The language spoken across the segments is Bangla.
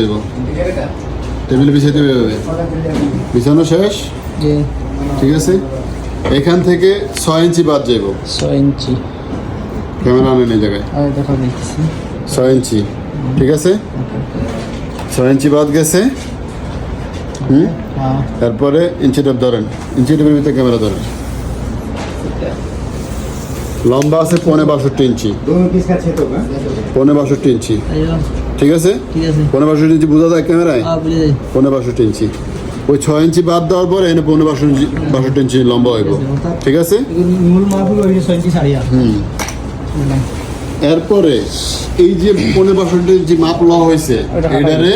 হইব টেবিল বিছাইতে হবে। বিছানো শেষ? ঠিক আছে? এখান থেকে ছয় ইঞ্চি বাদ যাইব। ছয় ইঞ্চি। ক্যামেরা আনেন এই জায়গায়। ছয় ইঞ্চি। ঠিক আছে? ছয় ইঞ্চি বাদ গেছে। হুম? তারপরে ইঞ্চি টেপ ধরেন। ইঞ্চি টেপের ভিতরে ক্যামেরা ধরেন। লম্বা আছে পনেরো বাষট্টি ইঞ্চি। পনেরো বাষট্টি ইঞ্চি। ঠিক আছে? পনেরো বাষট্টি ইঞ্চি বোঝা যায় ক্যামেরায়? পনেরো বলে বাষট্টি ইঞ্চি। ওই ছয় ইঞ্চি বাদ দেওয়ার পরে এনে পনেরো বাষট্টি বাষট্টি ইঞ্চি লম্বা হইব। ঠিক আছে হুম। এরপরে এই যে পনেরো বাষট্টি ইঞ্চি মাপ লওয়া হয়েছে এটারে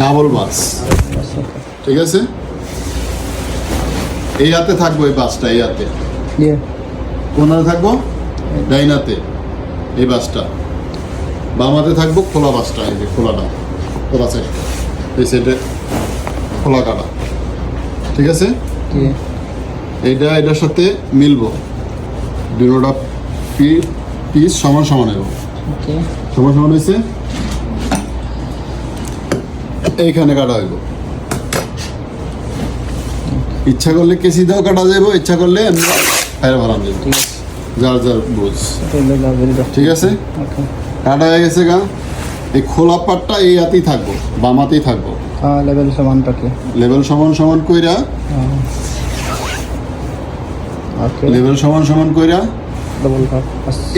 ডাবল বাস। ঠিক আছে? এই হাতে থাকব এই বাসটা এই হাতে। কোন হাতে থাকব? ডাইনাতে। এই বাসটা। বাম হাতে থাকব খোলা বাসটা এই যে খোলাটা। খোলা সাইড এই সাইডে খোলা কাটা ঠিক আছে? এইটা এটার সাথে মিলবো। দুটোটা পিস সমান সমান হইব সমান সমান হয়েছে? এইখানে কাটা হইব। ইচ্ছা করলে কেসি দাও কাটা যাইব ইচ্ছা করলে এমনি ফায়ার যাইব। আছে। যার যার বুঝ। ঠিক আছে? কাটা হয়ে গেছে গা। এই খোলা পাটটা এই হাতেই থাকব বাম হাতেই থাকব। হ্যাঁ লেভেল সমানটাকে লেভেল সমান সমান কইরা হ্যাঁ। লেভেল সমান সমান কইরা ডবল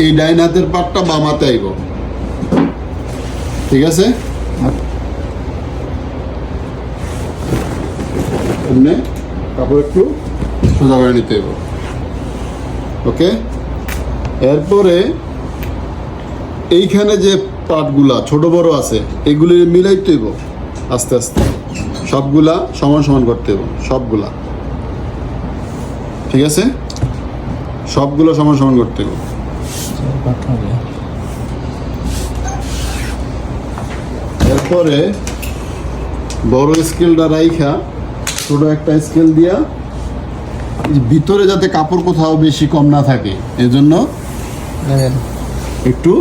এই ডাইন হাতের পাটটা বাম হাতে আইব। ঠিক আছে? এমনি? কাপড় একটু সোজা করে নিতে হবে ওকে এরপরে এইখানে যে পাটগুলা ছোট বড় আছে এগুলি মিলাইতে হইব আস্তে আস্তে। সবগুলা সমান সমান করতে হইব সবগুলা। ঠিক আছে? সবগুলো সমান সমান করতে হইব। এরপরে বড় স্কেলটা রাইখা ছোট একটা স্কেল দিয়া ভিতরে যাতে কাপড় কোথাও বেশি কম না থাকে এজন্য একটু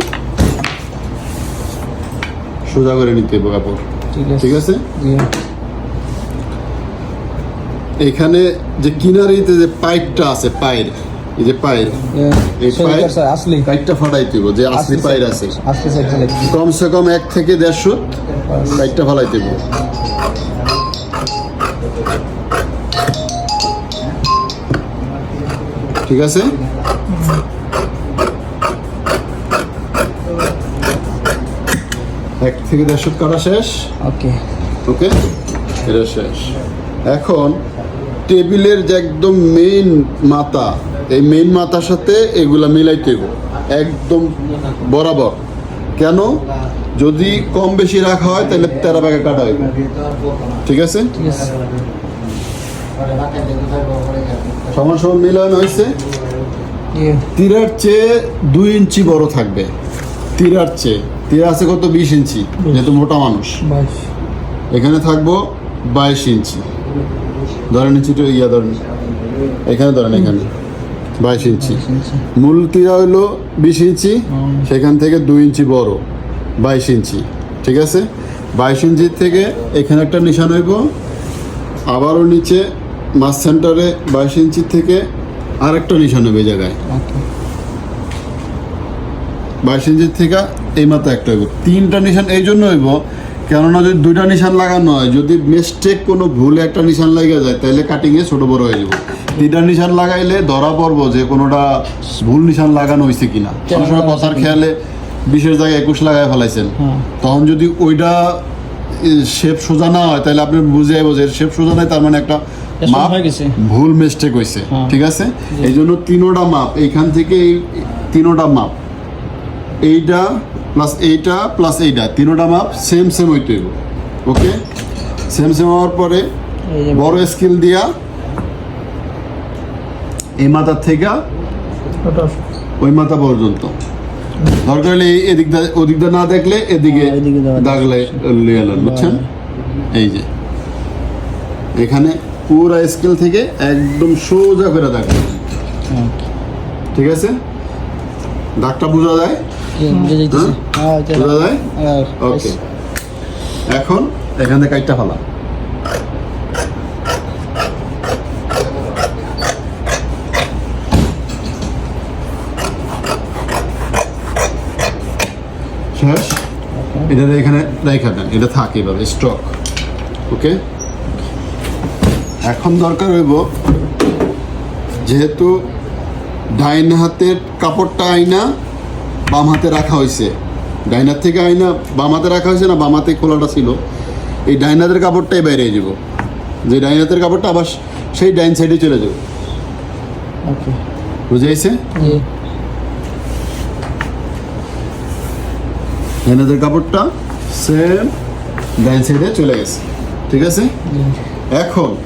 সোজা করে নিতে হবে কাপড়। ঠিক আছে। এখানে যে কিনারিতে যে পাইপটা আছে পায়ের এই যে পায়ের এই পায়ের আসলি পাইপটা যে আসলি পায়ের আছে। কমসে কম এক থেকে দেড়শো পাইপটা ফালাইতে হবে। ঠিক আছে? থেকে দেড়শো কাটা শেষ? ওকে। ওকে? এটা শেষ। এখন টেবিলের যে একদম মেইন মাথা এই মেইন মাথার সাথে এগুলা মিলাইতে একদম বরাবর। কেন? যদি কম বেশি রাখা হয় তাহলে তেরা ভাগে কাটা হবে ঠিক আছে? সমান সমান মিলানো হয়েছে। তীরার চেয়ে দুই ইঞ্চি বড় থাকবে। তীরার চেয়ে। তীরা আছে কত? বিশ ইঞ্চি। যেহেতু মোটা মানুষ। এখানে থাকব বাইশ ইঞ্চি। ধরেন ইঞ্চিটা ইয়া ধরেন। এখানে ধরেন এখানে। বাইশ ইঞ্চি। মূল তীরা হইল বিশ ইঞ্চি। সেখান থেকে দুই ইঞ্চি বড়। বাইশ ইঞ্চি। ঠিক আছে? বাইশ ইঞ্চি থেকে এখানে একটা নিশান হইব। আবারও নিচে মাছ সেন্টারে বাইশ ইঞ্চি থেকে আরেকটা নিশান হবে এই জায়গায়। ওকে বাইশ ইঞ্চির থেকে এই মাথা একটা হইব। তিনটা নিশান এই জন্য হইব কেননা যদি দুইটা নিশান লাগানো হয় যদি মিস্টেক কোনো ভুলে একটা নিশান লাগিয়ে যায় তাহলে কাটিংয়ে ছোট বড় হয়ে যাব তিনটা নিশান লাগাইলে ধরা পড়ব যে কোনোটা ভুল নিশান লাগানো হয়েছে কিনা। সময় কথার খেয়ালে বিশের জায়গায় একুশ লাগায় ফেলাইছেন। হ্যাঁ। তখন যদি ওইটা শেপ সোজা না হয় তাহলে আপনি বুঝে যাব যে শেপ সোজা নাই তার মানে একটা মাপ হয়ে গেছে। ভুল মিস্টেক হয়েছে হ্যাঁ। ঠিক আছে? এই জন্য তিনোটা মাপ এইখান থেকে এই তিনোটা মাপ। এইটা প্লাস এইটা প্লাস এইটা তিনোটা মাপ সেম সেম হইতে হইব। ওকে সেম সেম হওয়ার পরে বড় স্কেল দিয়া এই মাথার থেকে ওই মাথা পর্যন্ত। দরকার হলে এদিক দা ওদিক দা না দেখলে এদিকে হ্যাঁ, এদিকে দেওয়া দাগলে লিয়ে বুঝছেন? এই যে। এখানে পুরা স্কেল থেকে একদম সোজা করে দাগবে হ্যাঁ। ঠিক আছে? দাগটা বোঝা যায়? হ্যাঁ হ্যাঁ ওকে। এখন এখান থেকে কাইটটা ফেলা। শেষ? এটা এখানে রেখে দেন। এটা থাকে এভাবে স্টক ওকে? এখন দরকার হইব যেহেতু ডাইন হাতের কাপড়টা আইনা বাম হাতে রাখা হয়েছে। ডাইনার থেকে আয়না বাম হাতে রাখা হয়েছে না বাম হাতে খোলাটা ছিল। এই ডাইনাদের কাপড়টাই বাইরে যাব। যে ডাইন হাতের কাপড়টা আবার সেই ডাইন সাইডে চলে যাবে। ওকে। বুঝে গেছে? জি। কাপড়টা সেম ডাইন সাইডে চলে গেছে। ঠিক আছে? এখন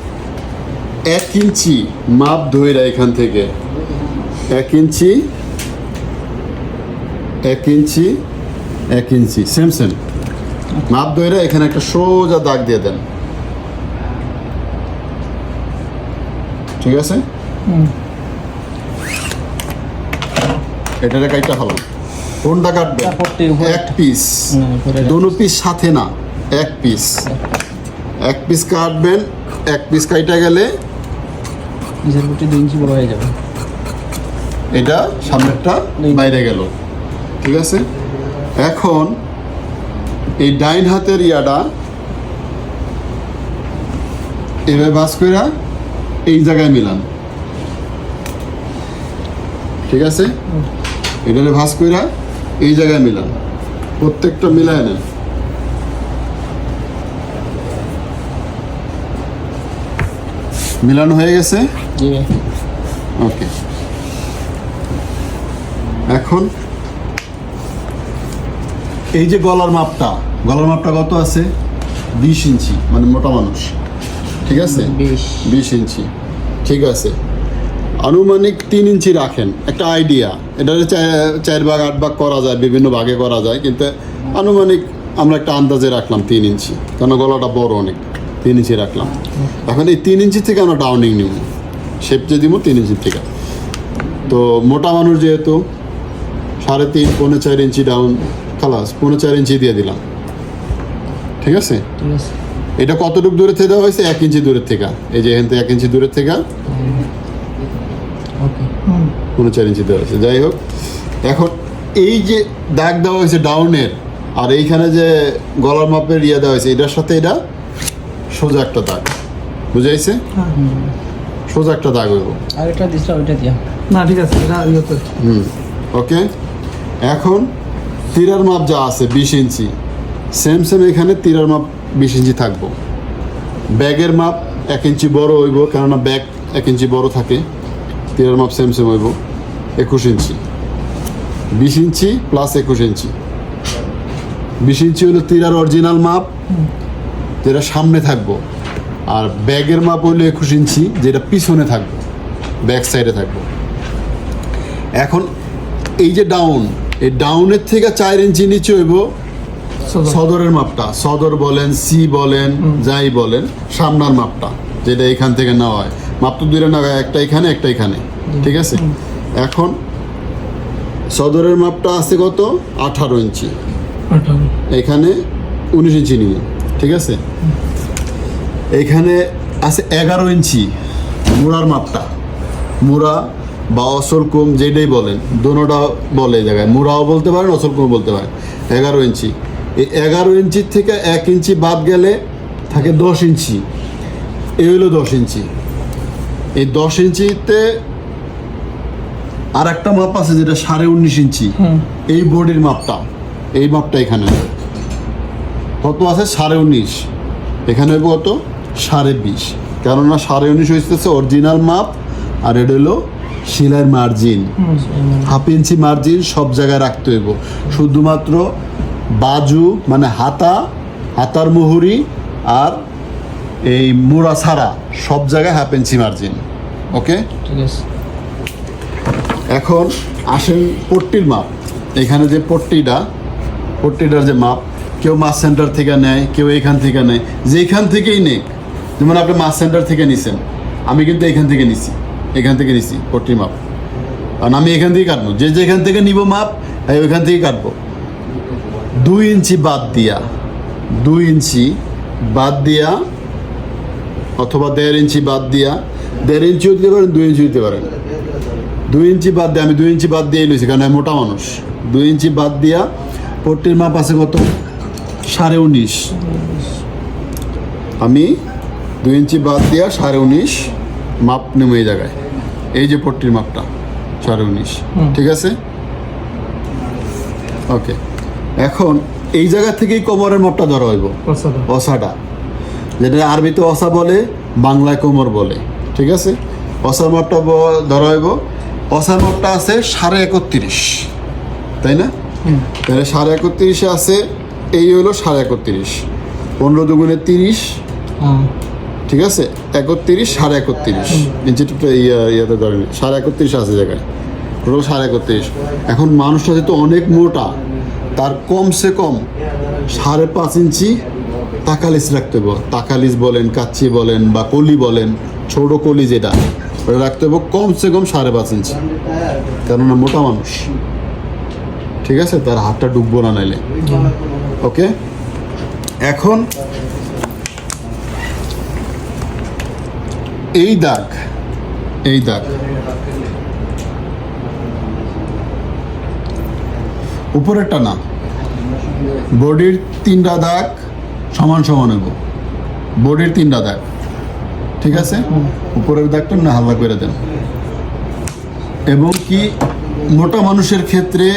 এক ইঞ্চি মাপ ধরে এখান থেকে। এক ইঞ্চি এক ইঞ্চি এক ইঞ্চি সেম সেম মাপ ধরে এখানে একটা সোজা দাগ দিয়ে দেন। ঠিক আছে? এটারে কাইটা হলো। কোনটা কাটবে? এক পিস দোনো পিস সাথে না এক পিস এক পিস কাটবেন এক পিস কাইটা গেলে দুই ইঞ্চি বড় হয়ে যাবে। এটা সামনেরটা বাইরে গেল। ঠিক আছে? এখন এই ডাইন হাতের ইয়াটা এভাবে বাস কইরা এই জায়গায় মিলান। ঠিক আছে? এটারে ভাস কইরা এই জায়গায় মিলান। প্রত্যেকটা মিলায় নেন। মিলানো হয়ে গেছে? ওকে। এখন এই যে গলার মাপটা গলার মাপটা কত আছে? বিশ ইঞ্চি মানে মোটা মানুষ। ঠিক আছে? বিশ। ইঞ্চি। ঠিক আছে। আনুমানিক তিন ইঞ্চি রাখেন। একটা আইডিয়া এটা চার ভাগ আট ভাগ করা যায় বিভিন্ন ভাগে করা যায় কিন্তু আনুমানিক আমরা একটা আন্দাজে রাখলাম তিন ইঞ্চি। কেন গলাটা বড় অনেক। তিন ইঞ্চি রাখলাম। এখন এই তিন ইঞ্চি থেকে আমরা ডাউনিং নিব। শেপ যে দিব তিন ইঞ্চি থেকে। তো মোটা মানুষ যেহেতু সাড়ে তিন পৌনে চার ইঞ্চি ডাউন খালাস পৌনে চার ইঞ্চি দিয়ে দিলাম। ঠিক আছে? এটা কতটুকু দূরে থেকে দেওয়া হয়েছে? এক ইঞ্চি দূরের থেকে। এই যে এখান থেকে এক ইঞ্চি দূরের থেকে। ওকে হুম। পৌনে চার ইঞ্চি দেওয়া হয়েছে। যাই হোক এখন এই যে দাগ দেওয়া হয়েছে ডাউনের আর এইখানে যে গলার মাপের ইয়ে দেওয়া হয়েছে এটার সাথে এটা সোজা একটা দাগ। বুঝাইছে? সোজা একটা দাগ হইব। আর এটা দিছিল ওইটা দিয়া। না ঠিক আছে এটা ইয়ে তো হুম। ওকে এখন তীরার মাপ যা আছে বিশ ইঞ্চি সেম সেম এখানে তীরার মাপ বিশ ইঞ্চি থাকব। ব্যাগের মাপ এক ইঞ্চি বড় হইব, কেননা ব্যাগ এক ইঞ্চি বড় থাকে। তীরার মাপ সেম সেম হইব, একুশ ইঞ্চি। বিশ ইঞ্চি প্লাস একুশ ইঞ্চি। বিশ ইঞ্চি হলো তীরার অরিজিনাল মাপ, যেটা সামনে থাকব। আর ব্যাগের মাপ হইল একুশ ইঞ্চি, যেটা পিছনে থাকব, ব্যাক সাইডে থাকব। এখন এই যে ডাউন এই ডাউনের থেকে চার ইঞ্চি নিচে হইব সদরের মাপটা। সদর বলেন সি বলেন যাই বলেন সামনার মাপটা যেটা এখান থেকে নেওয়া হয়। মাপ তো দূরে না একটা এখানে একটা এখানে। ঠিক আছে? এখন সদরের মাপটা আছে কত? আঠারো ইঞ্চি। এখানে উনিশ ইঞ্চি নিয়ে ঠিক আছে? এখানে আছে এগারো ইঞ্চি। মোড়ার মাপটা। মোড়া বা অসল কুম যেটাই বলেন দোনোটা বলে জায়গায়। মুরাও বলতে পারেন অসল কুম বলতে পারেন। এগারো ইঞ্চি। এই এগারো ইঞ্চির থেকে এক ইঞ্চি বাদ গেলে থাকে দশ ইঞ্চি। এই হলো দশ ইঞ্চি। এই দশ ইঞ্চিতে আর একটা মাপ আছে যেটা সাড়ে উনিশ ইঞ্চি। এই বডির মাপটা। এই মাপটা এখানে। কত আছে? সাড়ে উনিশ। এখানে হইব কত? সাড়ে বিশ। কেননা সাড়ে উনিশ হইতেছে অরিজিনাল মাপ আর এটা হলো শিলার মার্জিন হাফ ইঞ্চি মার্জিন সব জায়গায় রাখতে হইব। শুধুমাত্র বাজু মানে হাতা হাতার মুহুরি আর এই মোড়া ছাড়া সব জায়গায় হাফ ইঞ্চি মার্জিন ওকে এখন আসেন পট্টির মাপ। এখানে যে পট্টিটা পট্টিটার যে মাপ কেউ মাছ সেন্টার থেকে নেয় কেউ এখান থেকে নেয়। যেখান থেকেই নেক যেমন আপনি মাছ সেন্টার থেকে নিছেন আমি কিন্তু এখান থেকে নিছি। এখান থেকে নিছি, পট্টির মাপ। কারণ আমি এখান থেকে কাটবো। যে যেখান থেকে নিব মাপ এই ওইখান থেকে কাটবো। দুই ইঞ্চি বাদ দিয়া, দুই ইঞ্চি বাদ দিয়া, অথবা দেড় ইঞ্চি বাদ দিয়া, দেড় ইঞ্চিও দিতে পারেন, দুই ইঞ্চি দিতে পারেন। দুই ইঞ্চি বাদ দিয়ে, আমি দুই ইঞ্চি বাদ দিয়ে লইছি, কারণ আমি মোটা মানুষ। দুই ইঞ্চি বাদ দিয়া, পট্টির মাপ আছে কত? সাড়ে উনিশ। আমি দুই ইঞ্চি বাদ দিয়া, সাড়ে উনিশ মাপ এই জায়গায়। এই যে পট্টির মাপটা সাড়ে উনিশ ঠিক আছে? ওকে। এখন এই জায়গা থেকেই কোমরের মাপটা ধরা হইব। অসাটা যেটা আরবিতে অসা বলে বাংলায় কোমর বলে ঠিক আছে? অসার মাপটা ধরা হইব। অসার মাপটা আছে সাড়ে একত্রিশ তাই না? তাহলে সাড়ে একত্রিশে আছে এই হলো সাড়ে একত্রিশ। পনেরো দুগুণে তিরিশ হ্যাঁ। ঠিক আছে? একত্রিশ সাড়ে একত্রিশ। ইয়া ইয়াতে ধরেন সাড়ে একত্রিশ আছে জায়গায়। টোটাল সাড়ে একত্রিশ। এখন মানুষটা যেহেতু অনেক মোটা তার কমসে কম সাড়ে পাঁচ ইঞ্চি তাকালিস রাখতে হবে তাকালিস বলেন কাচ্চি বলেন বা কলি বলেন ছোট কলি যেটা ওটা রাখতে হবে কমসে কম সাড়ে পাঁচ ইঞ্চি। কেননা মোটা মানুষ। ঠিক আছে? তার হাতটা ডুববো না নাইলে। ওকে? এখন এই দাগ এই দাগ। উপরেরটা না। বডির তিনটা দাগ সমান সমান হইব। বডির তিনটা দাগ। ঠিক আছে? উপরের দাগটা না হালকা করে দেন। এবং কি মোটা মানুষের ক্ষেত্রে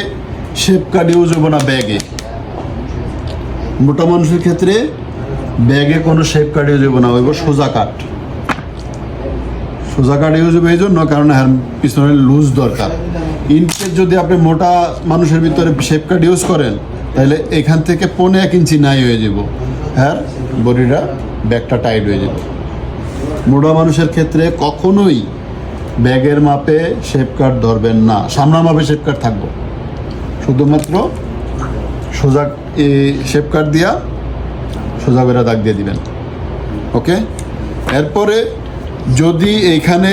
শেপ কাট ইউজ হব না ব্যাগে। মোটা মানুষের ক্ষেত্রে ব্যাগে কোনো শেপ কাট ইউজ হব না হইব সোজা কাট। সোজা কাট ইউজ হবে এই জন্য কারণ হ্যাঁ পিছনে লুজ দরকার। ইনকেস যদি আপনি মোটা মানুষের ভিতরে শেপ কাট ইউজ করেন, তাহলে এখান থেকে পনে এক ইঞ্চি নাই হয়ে যাব। হ্যাঁ বডিটা ব্যাগটা টাইট হয়ে যাবে। মোটা মানুষের ক্ষেত্রে কখনোই ব্যাগের মাপে শেপ কাট ধরবেন না। সামনার মাপে শেপ কাট থাকব। শুধুমাত্র সোজা শেপ কাট দিয়া সোজা করে দাগ দিয়ে দিবেন। ওকে এরপরে যদি এইখানে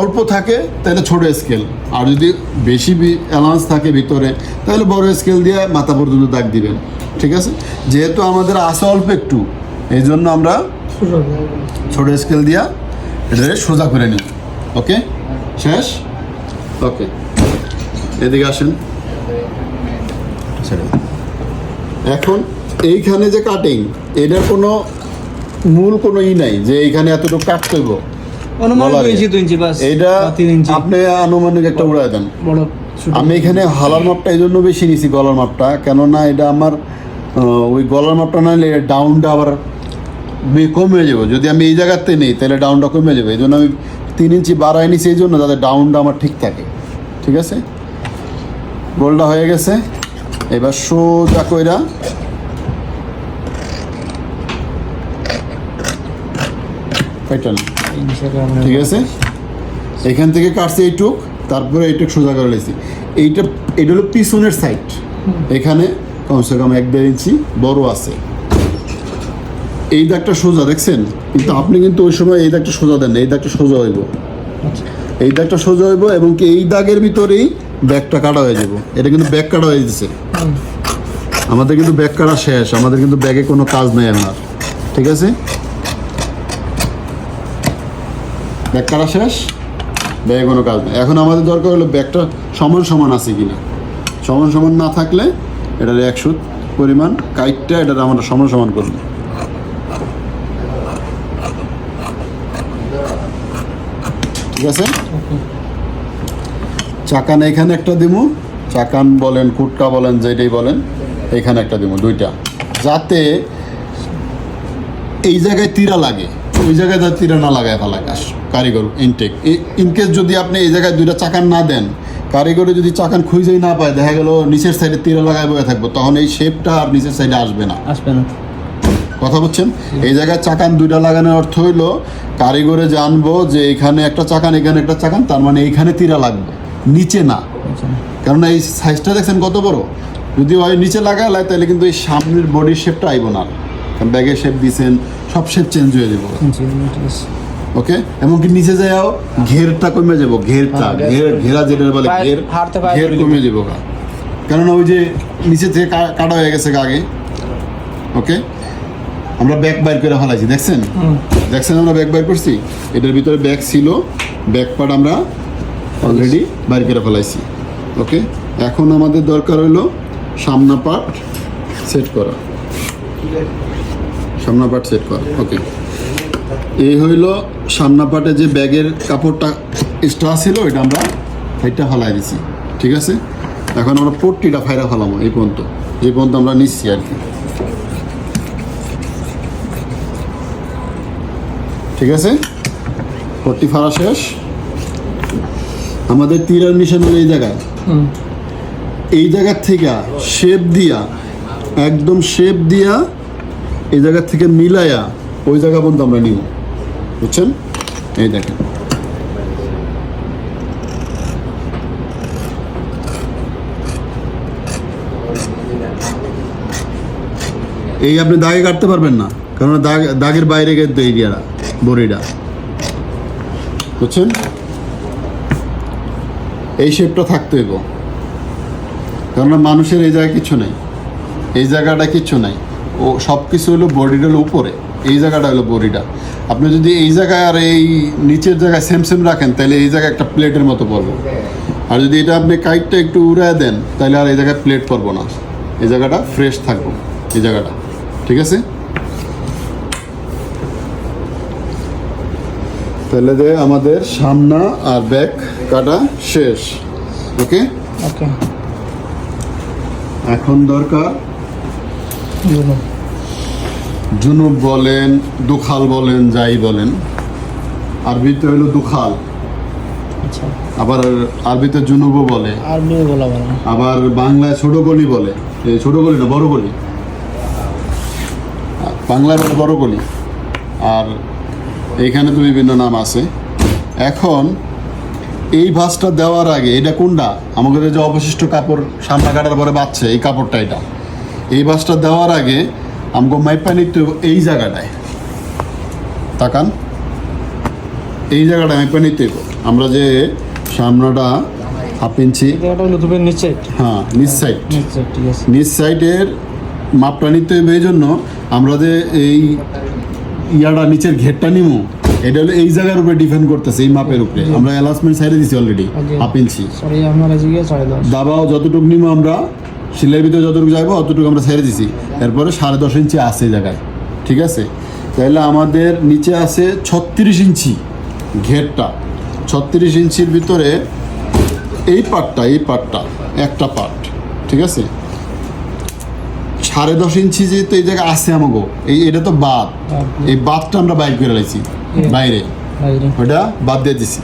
অল্প থাকে, তাহলে ছোট স্কেল আর যদি বেশি অ্যালাউন্স থাকে ভিতরে, তাহলে বড় স্কেল দিয়ে মাথা পর্যন্ত দাগ দিবেন। ঠিক আছে? যেহেতু আমাদের আছে অল্প একটু এই জন্য আমরা ছোট স্কেল দিয়া এটাকে সোজা করে নিই। ওকে শেষ? ওকে এদিকে আসেন। এখন এইখানে যে কাটিং এটার কোনো মূল কোনো ই নাই যে এখানে এতটুকু কাটতে হইব ইঞ্চি আপনি আনুমানিক একটা দেন। আমি এখানে হালার মাপটা এই জন্য বেশি নিছি গলার মাপটা কেননা এটা আমার ওই গলার মাপটা না নিলে ডাউনটা আবার কমে যাবে। যদি আমি এই জায়গাতে নেই তাহলে ডাউনটা কমে যাবে। এই জন্য আমি তিন ইঞ্চি বাড়াই নিছি এই জন্য যাতে ডাউনটা আমার ঠিক থাকে। ঠিক আছে? গোলটা হয়ে গেছে। এবার সোজা কইরা না ঠিক আছে? এখান থেকে কাটছে এইটুক তারপরে এইটুক সোজা করে লেছি। এইটা এটা হলো পিছনের সাইড এখানে কমসে কম এক দেড় ইঞ্চি বড় আছে। এই দাগটা সোজা দেখছেন? কিন্তু আপনি কিন্তু ওই সময় এই দাগটা সোজা দেন এই দাগটা সোজা হইব। এই দাগটা সোজা হইব এবং কি এই দাগের ভিতরেই ব্যাগটা কাটা হয়ে যাব। এটা কিন্তু ব্যাগ কাটা হয়ে যাচ্ছে আমাদের কিন্তু ব্যাগ কাটা শেষ আমাদের কিন্তু ব্যাগে কোনো কাজ নেই আমার। ঠিক আছে? ব্যাগ কাটা শেষ? ব্যাগে কোনো কাজ নেই। এখন আমাদের দরকার হলো ব্যাগটা সমান সমান আছে কি না সমান সমান না থাকলে এটার একশো পরিমাণ কাইটটা এটার আমরা সমান সমান করব। ঠিক আছে? চাকান এখানে একটা দিমু। চাকান বলেন, কুটকা বলেন, যেটাই বলেন, এখানে একটা দিমু, দুইটা। যাতে এই জায়গায় তীরা লাগে। ওই জায়গায় যাতে তীরা না লাগায় ফেলায়। কারিগর ইনটেক ইনকেস যদি আপনি এই জায়গায় দুইটা চাকান না দেন কারিগরে যদি চাকান খুঁজেই না পায় দেখা গেল নিচের সাইডে তীরা লাগায় বয়ে থাকব তখন এই শেপটা আর নিচের সাইডে আসবে না। আসবে না। কথা বলছেন? এই জায়গায় চাকান দুইটা লাগানোর অর্থ হইল কারিগরে জানব যে এখানে একটা চাকান এখানে একটা চাকান তার মানে এইখানে তীরা লাগবে নিচে না। আচ্ছা। কেননা এই সাইজটা দেখছেন কত বড়? যদি হয় নিচে লাগায় তাহলে কিন্তু এই সামনের বডির শেপটা আইব না। কারণ ব্যাগের শেপ দিছেন সব শেপ চেঞ্জ হয়ে যাব। ওকে এমনকি নিচে যাও ঘেরটা কমে যাব ঘেরটা হ্যাঁ, ঘের ঘেরা যেটা বলে ঘের ঘের কমে যাব। কেননা ওই যে নিচে থেকে কাটা হয়ে গেছে আগে ওকে আমরা ব্যাক বাইর করে ফেলাইছি দেখছেন? দেখছেন আমরা ব্যাক বাইর করছি? এটার ভিতরে ব্যাক ছিল ব্যাক পার্ট আমরা অলরেডি বাইর করে ফেলাইছি। ওকে এখন আমাদের দরকার হলো সামনা পার্ট সেট করা। সামনা পার্ট সেট করা ওকে এই হইল সামনা পার্টে যে ব্যাগের কাপড়টা এক্সট্রা ছিল এটা আমরা এটা ফেলাই দিছি ঠিক আছে? এখন আমরা পট্টিটা ফাইরা ফেলামো এই পর্যন্ত। যে পর্যন্ত আমরা নিচ্ছি আর কি। ঠিক আছে? পট্টি ফাড়া শেষ। আমাদের তীরের নিশান হলো এই জায়গায়। এই জায়গার থেকে শেপ দিয়া একদম শেপ দিয়া এই জায়গার থেকে মিলায়া ওই জায়গা পর্যন্ত আমরা নিব। বুঝছেন? এই দেখেন। এই আপনি দাগে কাটতে পারবেন না কারণ দাগ, দাগের বাইরে কিন্তু এরিয়াটা বড়িটা বুঝছেন? এই শেপটা থাকতে হইব। কেননা মানুষের এই জায়গায় কিছু নেই। এই জায়গাটা কিছু নাই। ও সব কিছু হলো বডিটা হলো উপরে। এই জায়গাটা হলো বডিটা। আপনি যদি এই জায়গায় আর এই নিচের জায়গায় সেম সেম রাখেন তাহলে এই জায়গায় একটা প্লেটের মতো পড়বে। আর যদি এটা আপনি কাইটটা একটু উড়ায় দেন তাহলে আর এই জায়গায় প্লেট পড়ব না। এই জায়গাটা ফ্রেশ থাকব এই জায়গাটা। ঠিক আছে? তাহলে যে আমাদের সামনা আর ব্যাক কাটা শেষ। ওকে ওকে এখন দরকার জুনুব বলেন দুখাল বলেন যাই বলেন। আরবিতে হইল দুখাল। আচ্ছা। আবার আরবিতে জুনুবও বলে। আবার বাংলায় ছোট গলি বলে। এই ছোট গলি না বড় গলি বাংলায় বলে বড় গলি আর এইখানে তো বিভিন্ন নাম আছে। এখন এই ভাঁজটা দেওয়ার আগে এটা কোনটা? আমাদের যে অবশিষ্ট কাপড় সামনা কাটার পরে বাচ্ছে এই কাপড়টা এটা। এই ভাঁজটা দেওয়ার আগে আমাকে মাইপা নিতে হইব এই জায়গাটায়। তাকান। এই জায়গাটায় মাইপা নিতে হইব আমরা যে সামনাটা হাফ ইঞ্চি জায়গাটা নিচে হ্যাঁ নিচ সাইড নিচে সাইডের মাপটা নিতে হবে এই জন্য আমরা যে এই ইয়াটা নিচের ঘেরটা নিমু এটা হলো এই জায়গার উপরে ডিপেন্ড করতেছে এই মাপের উপরে। আমরা অ্যালাসমেন্ট সাইডে দিছি অলরেডি. Half inch. দাবাও যতটুকু নিমু আমরা সিলাই ভিতরে যতটুকু যাইবো অতটুকু আমরা ছেড়ে দিছি। এরপরে সাড়ে দশ ইঞ্চি আছে এই জায়গায়। ঠিক আছে? তাহলে আমাদের নিচে আছে ছত্রিশ ইঞ্চি ঘেরটা। ছত্রিশ ইঞ্চির ভিতরে এই পার্টটা এই পার্টটা একটা পার্ট ঠিক আছে? সাড়ে দশ ইঞ্চি যেহেতু এই জায়গায় আছে আমাকে এই এটা তো বাদ। এই বাদটা আমরা বাইর করে লাইছি বাইরে। বাইরে। ওটা বাদ দিয়ে দিছি।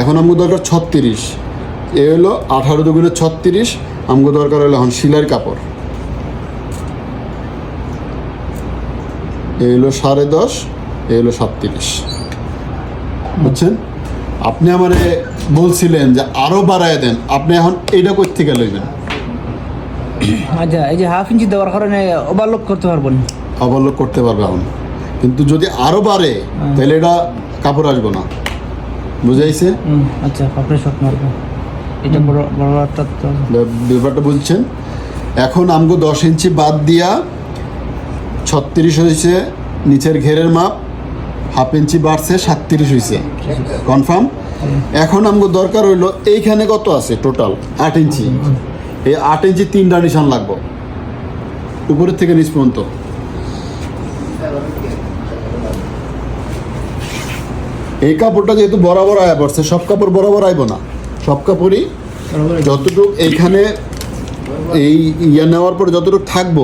এখন আমাকে দরকার ছত্রিশ। এ হলো আঠারো দুগুণে ছত্রিশ আমাকে দরকার হলো এখন শিলার কাপড়। এ হলো সাড়ে দশ এ হলো সাতত্রিশ। বুঝছেন? আপনি আমারে বলছিলেন যে আরও বাড়ায় দেন আপনি এখন এইটা কোথা থেকে লইবেন? আচ্ছা এই যে হাফ ইঞ্চি দেওয়ার কারণে ওভারলোক করতে পারব না। অবলোক করতে পারবে এখন। কিন্তু যদি আরও বাড়ে তাহলে এটা কাপড় আসব না। বুঝাইছে? আচ্ছা আপনি শট মারবো। ব্যাপারটা বুঝছেন? এখন আমগো দশ ইঞ্চি বাদ দিয়া ছত্রিশ হয়েছে নিচের ঘেরের মাপ হাফ ইঞ্চি বাড়ছে, সাতত্রিশ হয়েছে কনফার্ম? এখন আমগো দরকার হইল, এইখানে কত আছে টোটাল? আট ইঞ্চি। এই আট ইঞ্চি তিনটা নিশান লাগবো। উপরের থেকে নিচ পর্যন্ত। এই কাপড়টা যেহেতু বরাবর আয়া পড়ছে, সব কাপড় বরাবর আইব না। সব কাপড়ই যতটুকু এইখানে এই ইয়া নেওয়ার পর যতটুকু থাকব,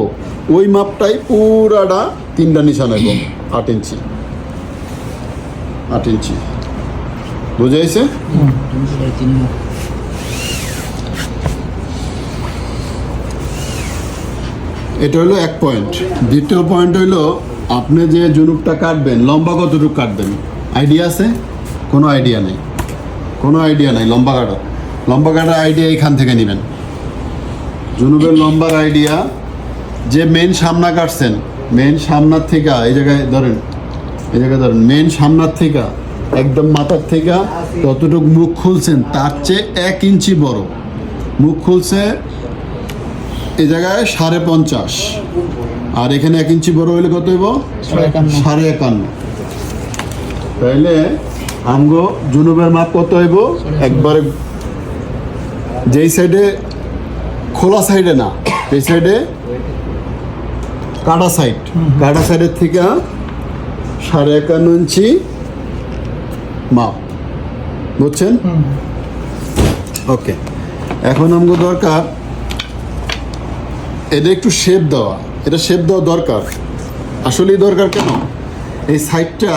ওই মাপটাই পুরাটা তিনটা নিশান হইব আট ইঞ্চি। আট ইঞ্চি। বুঝাইছে এটা হলো এক পয়েন্ট দ্বিতীয় পয়েন্ট হইল আপনি যে জুনুকটা কাটবেন, লম্বা কতটুকু কাটবেন? আইডিয়া আছে? কোনো আইডিয়া নেই। কোনো আইডিয়া নাই, লম্বা কাটার লম্বা কাটার আইডিয়া এখান থেকে নেবেন। জুনুবের লম্বার আইডিয়া যে মেন সামনা কাটছেন মেন সামনার থেকে, এই জায়গায় ধরেন, এই জায়গায় ধরেন মেন সামনার থেকে, একদম মাথার থেকে কতটুকু মুখ খুলছেন, তার চেয়ে এক ইঞ্চি বড়। মুখ খুলছে এ জায়গায় সাড়ে পঞ্চাশ। আর এখানে এক ইঞ্চি বড় হইলে কত হইব? সাড়ে একান্ন। তাইলে আমগো জুনুবের মাপ কত হইব? একবারে যেই সাইডে খোলা সাইডে না এই সাইডে কাটা সাইড। কাটা সাইডের থেকে সাড়ে একান্ন ইঞ্চি মাপ। বুঝছেন? ওকে। এখন আমগো দরকার এটা একটু শেপ দেওয়া। এটা শেপ দেওয়া দরকার। আসলেই দরকার কেন? এই সাইডটা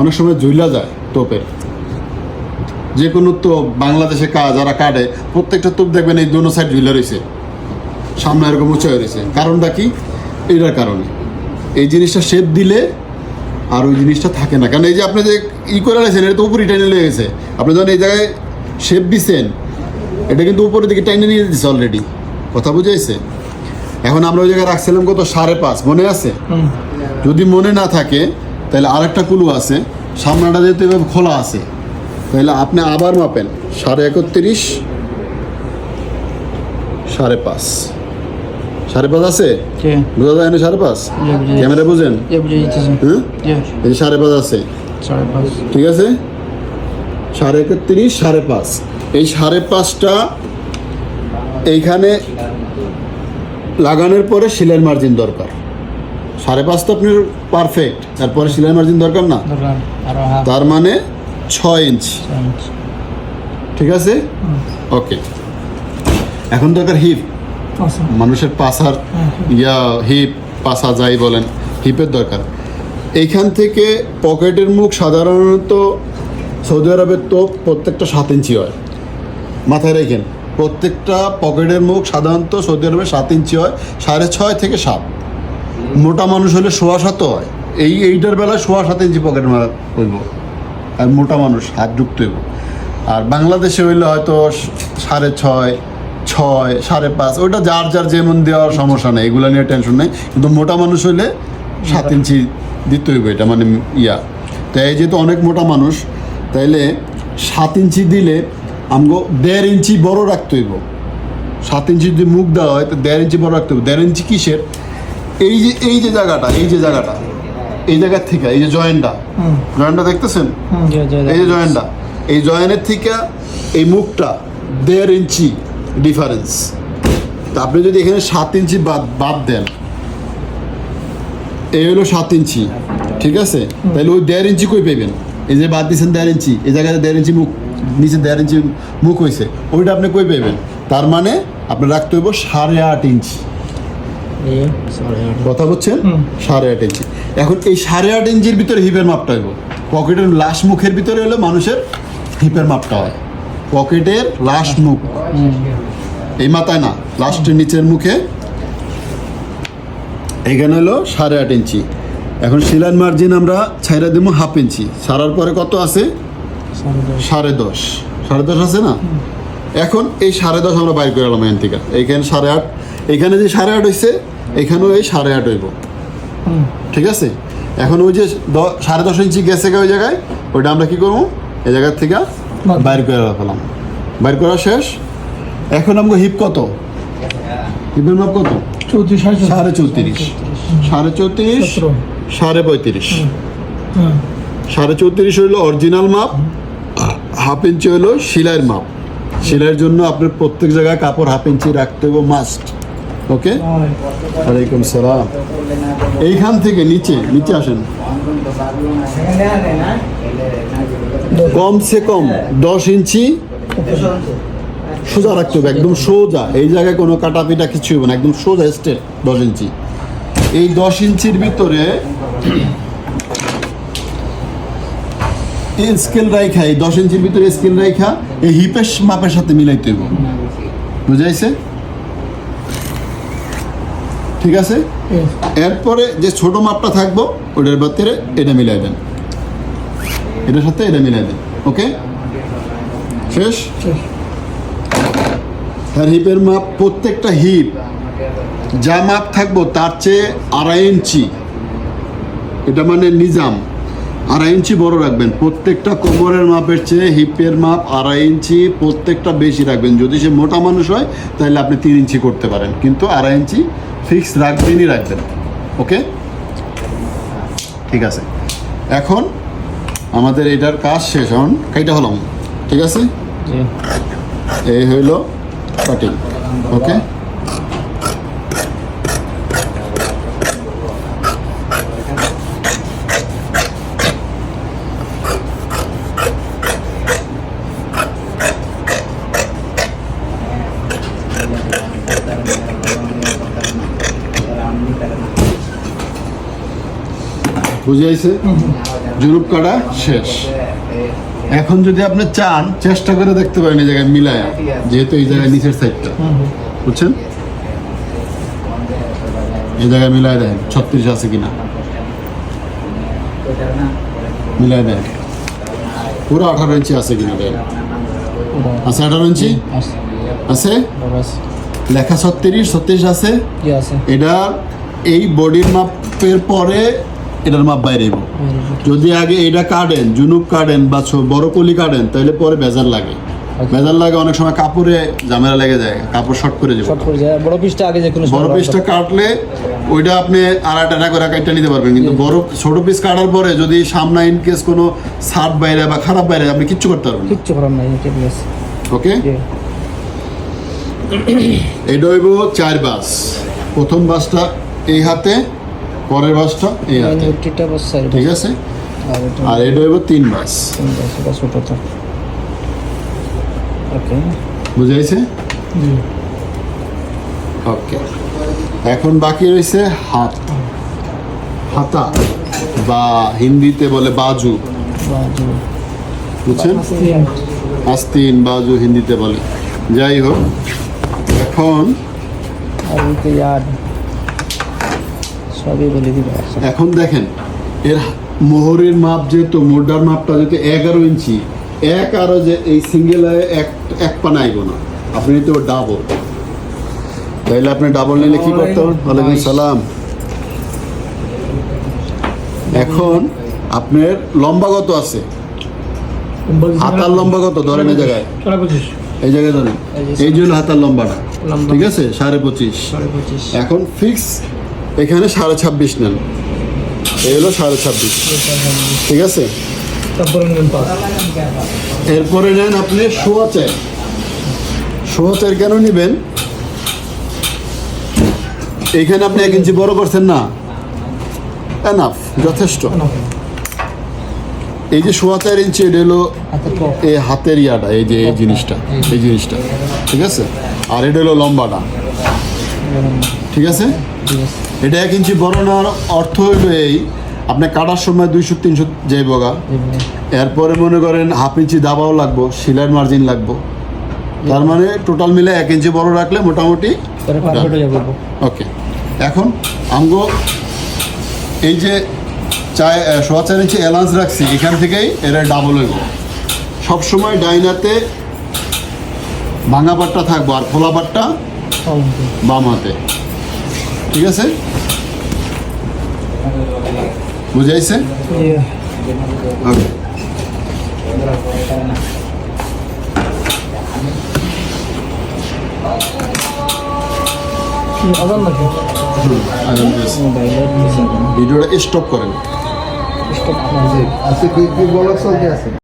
অনেক সময় জুইলা যায়। তোপের যে কোনো তো বাংলাদেশে কাজ যারা কাটে প্রত্যেকটা তোপ দেখবেন এই দুনো সাইড ঝুলে রয়েছে। সামনে এরকম উঁচু হয়ে রয়েছে। কারণটা কি? এটার কারণে। এই জিনিসটা শেপ দিলে আর ওই জিনিসটা থাকে না। কারণ এই যে আপনি যে ই করে রয়েছেন এটা তো উপরে টেনে লেগে গেছে। আপনি যখন এই জায়গায় শেপ দিছেন এটা কিন্তু উপরের দিকে টেনে নিয়ে দিচ্ছে অলরেডি কথা বুঝাইছে? এখন আমরা ওই জায়গায় রাখছিলাম কত? সাড়ে পাঁচ। মনে আছে? যদি মনে না থাকে তাহলে আরেকটা কুলু আছে। সামনাটা যেহেতু এভাবে খোলা আছে তাহলে আপনি আবার মাপেন। সাড়ে একত্রিশ সাড়ে পাঁচ। সাড়ে পাঁচ আছে? বোঝা যায় না সাড়ে পাঁচ? ক্যামেরা বুঝেন? হ্যাঁ? এই সাড়ে পাঁচ আছে। ঠিক আছে? সাড়ে একত্রিশ সাড়ে পাঁচ। এই সাড়ে পাঁচটা এইখানে লাগানোর পরে সিলাই মার্জিন দরকার। সাড়ে পাঁচ তো আপনার পারফেক্ট তারপরে সিলাই মার্জিন দরকার না। তার মানে ছয় ইঞ্চি। ঠিক আছে? ওকে এখন দরকার হিপ মানুষের পাশার ইয়া হিপ পাশা যাই বলেন হিপের দরকার। এইখান থেকে পকেটের মুখ সাধারণত সৌদি আরবের তো প্রত্যেকটা সাত ইঞ্চি হয়। মাথায় রেখেন প্রত্যেকটা পকেটের মুখ সাধারণত সৌদি আরবে সাত ইঞ্চি হয় সাড়ে ছয় থেকে সাত। মোটা মানুষ হলে সোয়া সাত হয়। এই এইটার বেলায় সোয়া সাত ইঞ্চি পকেট মারা হইব। আর মোটা মানুষ হাত ঢুকতে হইব। আর বাংলাদেশে হইলে হয়তো সাড়ে ছয় ছয়, সাড়ে পাঁচ, ওইটা যার যার যেমন দেওয়ার সমস্যা নেই, এগুলো নিয়ে টেনশন নেই। কিন্তু মোটা মানুষ হইলে সাত ইঞ্চি দিতে হইব, এটা মানে ইয়া। তাই যেহেতু অনেক মোটা মানুষ, তাইলে সাত ইঞ্চি দিলে আমগো দেড় ইঞ্চি বড় রাখতে হইব। সাত ইঞ্চি যদি মুখ দেওয়া হয়, তো দেড় ইঞ্চি বড় রাখতে হবে দেড় ইঞ্চি কিসের? এই যে এই যে জায়গাটা এই যে জায়গাটা এই জায়গার থেকে এই যে জয়েন্টটা জয়েন্টটা দেখতেছেন? এই যে জয়েন্টটা এই জয়েন্টের থেকে এই মুখটা দেড় ইঞ্চি ডিফারেন্স তা আপনি যদি এখানে সাত ইঞ্চি বাদ বাদ দেন এই হলো সাত ইঞ্চি ঠিক আছে? তাহলে ওই দেড় ইঞ্চি কই পেবেন এই যে বাদ দিয়েছেন দেড় ইঞ্চি এই জায়গায় দেড় ইঞ্চি মুখ নিচে দেড় ইঞ্চি মুখ হয়েছে ওইটা আপনি কই পেবেন তার মানে আপনি রাখতে হইব সাড়ে আট ইঞ্চি। কথা বলছেন সাড়ে আট ইঞ্চি। এখন এই সাড়ে আট ইঞ্চির ভিতরে হিপের মাপটা হইব। পকেটের লাশ মুখের ভিতরে হলে মানুষের হিপের মাপটা হয়। পকেটের লাশ মুখ। এই মাথায় না লাস্টের নিচের মুখে। এখানে হলো সাড়ে আট ইঞ্চি। এখন সিলাইন মার্জিন আমরা ছাইরা দিব হাফ ইঞ্চি। ছাড়ার পরে কত আছে? সাড়ে দশ। সাড়ে দশ। সাড়ে দশ আছে না? এখন এই সাড়ে দশ আমরা বাইর করে এলাম এখান থেকে। এইখানে সাড়ে আট। এখানে যে সাড়ে আট হয়েছে এখানেও এই সাড়ে আট হইব। ঠিক আছে? এখন ওই যে সাড়ে দশ ইঞ্চি গেছে ওই জায়গায় ওইটা আমরা কি করব? এই জায়গার থেকে বাইর করে রাখলাম বাইর করা শেষ। এখন আমাকে হিপ কত? হিপের মাপ কত? চৌত্রিশ সাড়ে চৌত্রিশ। সাড়ে চৌত্রিশ। সাড়ে পঁয়ত্রিশ। সাড়ে চৌত্রিশ হইল অরিজিনাল মাপ হাফ ইঞ্চি হইল সেলাইয়ের মাপ। সেলাইয়ের জন্য আপনার প্রত্যেক জায়গায় কাপড় হাফ ইঞ্চি রাখতে হবে মাস্ট ওকে? ওয়ালাইকুম সালাম। এইখান থেকে নিচে নিচে আসেন। কমসে কম দশ ইঞ্চি সোজা রাখতে হবে, একদম সোজা। এই জায়গায় কোনো কাটা পিটা কিছু হবে না, একদম সোজা স্টেট দশ ইঞ্চি। এই দশ ইঞ্চির ভিতরে এই স্কেল রাইখা এই দশ ইঞ্চির ভিতরে স্কেল রাইখা এই হিপের মাপের সাথে মিলাইতে হবে বুঝাইছে? ঠিক আছে? এরপরে যে ছোট মাপটা থাকব ওটার ভিতরে এটা মিলাই দেন। এটার সাথে এটা মিলাই দেন ওকে? শেষ। আর হিপের মাপ প্রত্যেকটা হিপ যা মাপ থাকব তার চেয়ে আড়াই ইঞ্চি। এটা মানে নিজাম। আড়াই ইঞ্চি বড় রাখবেন। প্রত্যেকটা কোমরের মাপের চেয়ে হিপের মাপ আড়াই ইঞ্চি প্রত্যেকটা বেশি রাখবেন। যদি সে মোটা মানুষ হয় তাহলে আপনি তিন ইঞ্চি করতে পারেন। কিন্তু আড়াই ইঞ্চি ফিক্স রাখবেনই রাখবেন ওকে? ঠিক আছে। এখন আমাদের এটার কাজ শেষ হন কাইটা হলাম ঠিক আছে? এই হইল কাটিং ওকে? বুঝাইছে জুরুপ কাটা শেষ। এখন যদি আপনি চান চেষ্টা করে দেখতে পারেন এই জায়গায় মিলায়া যেহেতু এই জায়গায় নিচের সাইডটা বুঝছেন? এই জায়গায় মিলায় দেন ছত্রিশ আছে কিনা। মিলায় দেন। পুরো আঠারো ইঞ্চি আছে কিনা দেন। আছে আঠারো ইঞ্চি? আছে। আছে? লেখা ছত্রিশ ছত্রিশ আছে? এটা এই বডির মাপের পরে এটার মাপ বাইরে যদি আগে এটা কাটেন জুনুক কাটেন বা বড় কলি কাটেন তাহলে পরে বেজার লাগে। বেজার লাগে অনেক সময় কাপড়ে ঝামেলা লেগে যায় কাপড় শর্ট করে যাবে। বড় পিসটা আগে যে কোনো বড় পিসটা কাটলে ওইটা আপনি আড়াই টাকা করে কাটটা নিতে পারবেন। কিন্তু বড় ছোট পিস কাটার পরে যদি সামনে ইন কেস কোনো সার বাইরে বা খারাপ বাইরে আপনি কিচ্ছু করতে পারবেন কিচ্ছু করার নাই ওকে এটা হইব চার বাস। প্রথম বাসটা এই হাতে পরের বাসটা এই এইটিটা বাস ঠিক আছে? আর এটা এটা হইব তিন বাস সেটা ছোট তো। ওকে বুঝাইছে? জি। ওকে এখন বাকি রয়েছে হাত। হাতা বা হিন্দিতে বলে বাজু। বাজু। বুঝছেন? আস্তিন। বাজু হিন্দিতে বলে। যাই হোক এখন আর সবই বলে দিবে। এখন দেখেন এর মোহরের মাপ যেহেতু মোডার মাপটা যেহেতু এগারো ইঞ্চি এক আরও যে এই সিঙ্গেল এক এক না। আপনি তো ডাবল তাইলে আপনি ডাবল নিলে কি করতে ওয়ালাইকুম সালাম। এখন আপনার লম্বা কত আছে? হাতার লম্বা কত? ধরেন এই জায়গায়। এই জায়গায় ধরেন। এই জন্য হাতার লম্বাটা। লম্বা। ঠিক আছে? সাড়ে পঁচিশ। এখন ফিক্স এখানে সাড়ে ছাব্বিশ নেন। এই হলো সাড়ে ছাব্বিশ। ঠিক আছে? এরপরে নেন আপনি সোয়া চার। সোয়া চার কেন নেবেন? এইখানে আপনি এক ইঞ্চি বড় করছেন না? এনাফ যথেষ্ট। এই যে সোয়া চার ইঞ্চি এটা হলো এই হাতের ইয়াটা এই যে এই জিনিসটা এই জিনিসটা। ঠিক আছে? আর এটা হলো লম্বাটা। ঠিক আছে? এটা এক ইঞ্চি বড় নেওয়ার অর্থ হইল এই আপনি কাটার সময় দুইশো তিনশো যাইব গা। এরপরে মনে করেন হাফ ইঞ্চি দাবাও লাগবো সিলাইয়ের মার্জিন লাগবো। তার মানে টোটাল মিলে এক ইঞ্চি বড় রাখলে মোটামুটি ওকে। এখন আমগো এই যে চায় সোয়া চার ইঞ্চি অ্যালান্স রাখছি এখান থেকেই এরা ডাবল হইব। সবসময় ডাইনাতে ভাঙা পাটটা থাকব আর খোলা পাটটা বাম হাতে। ঠিক আছে? বুঝাইছে? ওকে ভিডিওটা স্টপ করেন। স্টপ আজকে কি কি বলা চলতে আছে?